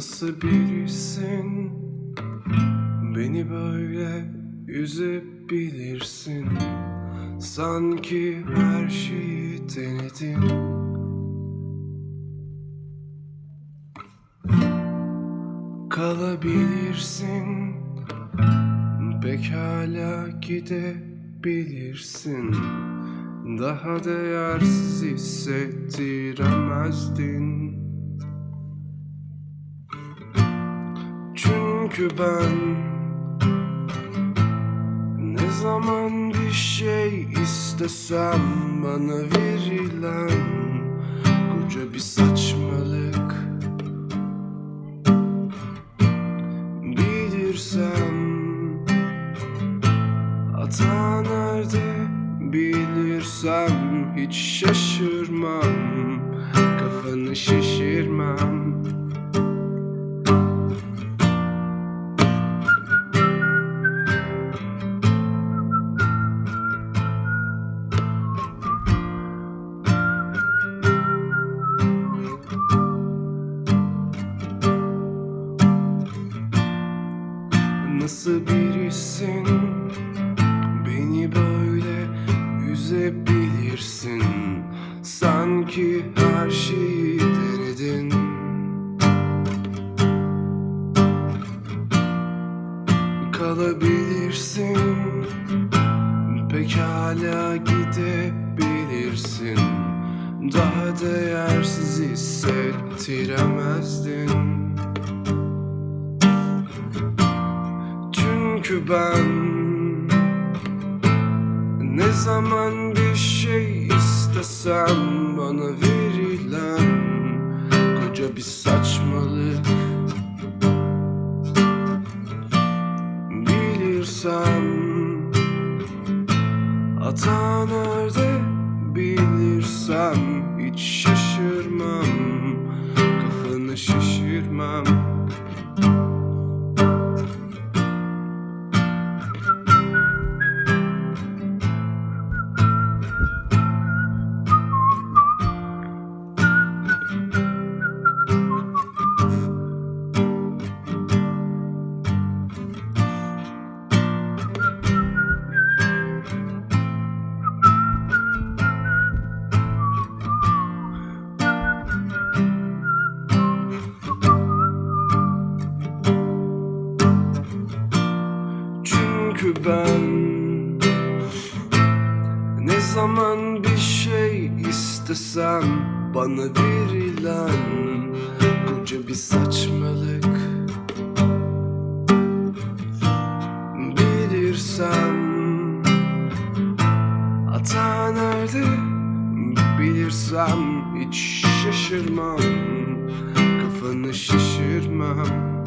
Nasıl birisin? Beni böyle üzebilirsin Sanki her şeyi denedin. Kalabilirsin. Pekala gidebilirsin. Daha değersiz hissettiremezdin Çünkü ben. Ne zaman bir şey istesem Bana verilen Koca bir saçmalık. Bilirsem Hata nerede? Bilirsem Hiç şaşırmam. Kafanı şişirmem Nasıl birisin? Beni böyle üzebilirsin. Sanki her şeyi denedin. Kalabilirsin. Pekala gidebilirsin. Daha değersiz hissettiremezdin Çünkü ben? Ne zaman bir şey istesem Bana verilen Koca bir saçmalık. Bilirsem Hata nerede? Bilirsem Hiç şaşırmam. Kafanı şişirmem zaman bir şey istesem Bana verilen Koca bir saçmalık Bilirsem. Hata nerede Bilirsem hiç şaşırmam. Kafanı şişirmem